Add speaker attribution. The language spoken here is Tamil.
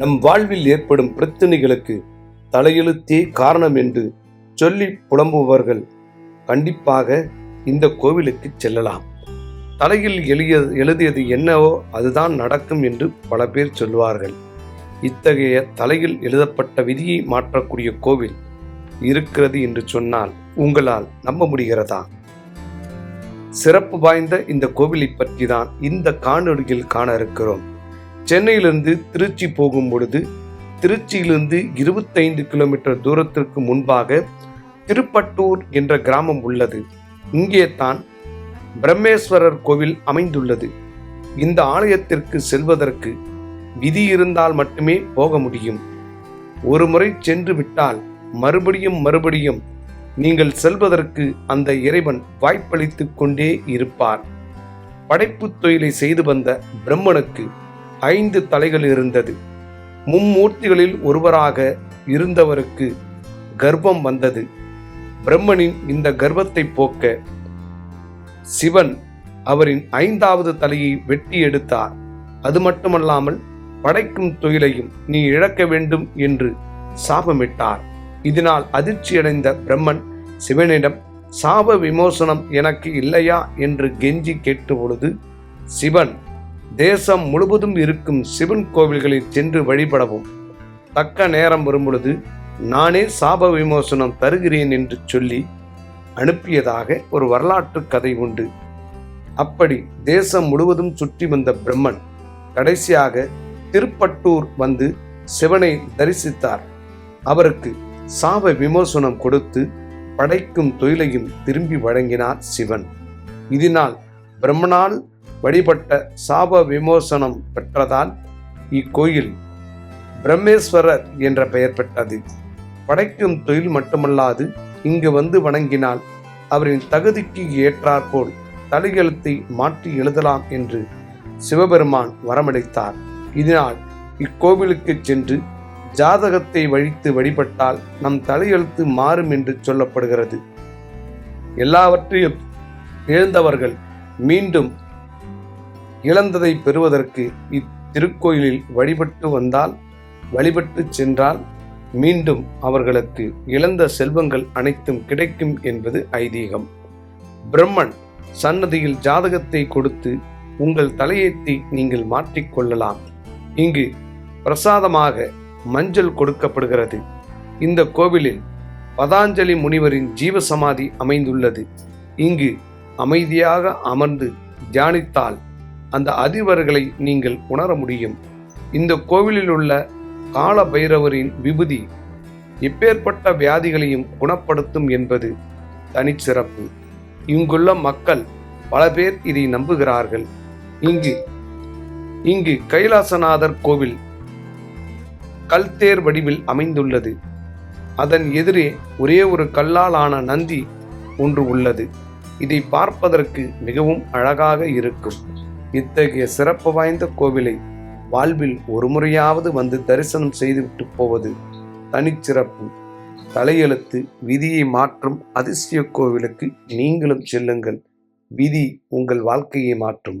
Speaker 1: நம் வாழ்வில் ஏற்படும் பிரச்சனைகளுக்கு தலையெழுத்தே காரணம் என்று சொல்லி புலம்புபவர்கள் கண்டிப்பாக இந்த கோவிலுக்கு செல்லலாம். தலையில் எழுதிய எழுதியது என்னவோ அதுதான் நடக்கும் என்று பல பேர் சொல்வார்கள் இத்தகைய தலையில் எழுதப்பட்ட விதியை மாற்றக்கூடிய கோவில் இருக்கிறது என்று சொன்னால் உங்களால் நம்ப முடிகிறதா? சிறப்பு வாய்ந்த இந்த கோவிலை பற்றி தான் இந்த காணொலியில் காண இருக்கிறோம். சென்னையிலிருந்து திருச்சி போகும் பொழுது திருச்சியிலிருந்து இருபத்தைந்து கிலோமீட்டர் தூரத்திற்கு முன்பாக திருப்பட்டூர் என்ற கிராமம் உள்ளது. இங்கே தான் பிரம்மேஸ்வரர் கோவில் அமைந்துள்ளது. இந்த ஆலயத்திற்கு செல்வதற்கு விதி இருந்தால் மட்டுமே போக முடியும். ஒரு முறை சென்று விட்டால் மறுபடியும் மறுபடியும் நீங்கள் செல்வதற்கு அந்த இறைவன் வாய்ப்பளித்து கொண்டே இருப்பார். படைப்புத் தொழிலை செய்து வந்த பிரம்மனுக்கு ஐந்து தலைகள் இருந்தது. மும்மூர்த்திகளில் ஒருவராக இருந்தவருக்கு கர்ப்பம் வந்தது. பிரம்மனின் இந்த கர்ப்பத்தை போக்க சிவன் அவரின் ஐந்தாவது தலையை வெட்டி எடுத்தார். அது மட்டுமல்லாமல் படைக்கும் தொழிலையும் நீ இழக்க வேண்டும் என்று சாபமிட்டார். இதனால் அதிர்ச்சியடைந்த பிரம்மன் சிவனிடம் சாப விமோசனம் எனக்கு இல்லையா? என்று கெஞ்சி கேட்டபொழுது சிவன் தேசம் முழுவதும் இருக்கும் சிவன் கோவில்களில் சென்று வழிபடவும். தக்க நேரம் வரும்பொழுது நானே சாப விமோசனம் தருகிறேன் என்று சொல்லி அனுப்பியதாக ஒரு வரலாற்று கதை உண்டு. அப்படி தேசம் முழுவதும் சுற்றி வந்த பிரம்மன் கடைசியாக திருப்பட்டூர் வந்து சிவனை தரிசித்தார். அவருக்கு சாப விமோசனம் கொடுத்து படைக்கும் தொழிலையும் திரும்பி வழங்கினார் சிவன். இதனால் பிரம்மனால் வழிபட்ட சாப விமோசனம் பெற்றதால் இக்கோயில் பிரம்மேஸ்வரர் என்ற பெயர் பெற்றது. படைக்கும் தொழில் மட்டுமல்லாது இங்கு வந்து வணங்கினால் அவரின் தகுதிக்கு ஏற்றாற்போல் தலையெழுத்தை மாற்றி எழுதலாம் என்று சிவபெருமான் வரமளித்தார். இதனால் இக்கோவிலுக்கு சென்று ஜாதகத்தை வழித்து வழிபட்டால் நம் தலையெழுத்து மாறும் என்று சொல்லப்படுகிறது. எல்லாவற்றையும் எழுந்தவர்கள் மீண்டும் இழந்ததை பெறுவதற்கு இத்திருக்கோயிலில் வழிபட்டு வந்தால் வழிபட்டு சென்றால் மீண்டும் அவர்களுக்கு இழந்த செல்வங்கள் அனைத்தும் கிடைக்கும் என்பது ஐதீகம். பிரம்மன் சன்னதியில் ஜாதகத்தை கொடுத்து உங்கள் தலையெழுத்தை நீங்கள் மாற்றிக்கொள்ளலாம் இங்கு பிரசாதமாக மஞ்சள் கொடுக்கப்படுகிறது. இந்த கோவிலில் பதாஞ்சலி முனிவரின் ஜீவசமாதி அமைந்துள்ளது. இங்கு அமைதியாக அமர்ந்து தியானித்தால் அந்த அதிபர்களை நீங்கள் உணர முடியும். இந்த கோவிலில் உள்ள கால பைரவரின் விபூதி எப்பேற்பட்ட வியாதிகளையும் குணப்படுத்தும் என்பது தனிச்சிறப்பு. இங்குள்ள மக்கள் பல பேர் இதை நம்புகிறார்கள். இங்கு இங்கு கைலாசநாதர் கோவில் கல்தேர் வடிவில் அமைந்துள்ளது. அதன் எதிரே ஒரே ஒரு கல்லால் ஆன நந்தி ஒன்று உள்ளது. இதை பார்ப்பதற்கு மிகவும் அழகாக இருக்கும். இத்தகைய சிறப்பு வாய்ந்த கோவிலை வாழ்வில் ஒரு முறையாவது வந்து தரிசனம் செய்துவிட்டு போவது தனிச்சிறப்பு. தலையெழுத்து விதியை மாற்றும் அதிசய கோவிலுக்கு நீங்களும் செல்லுங்கள். விதி உங்கள் வாழ்க்கையை மாற்றும்.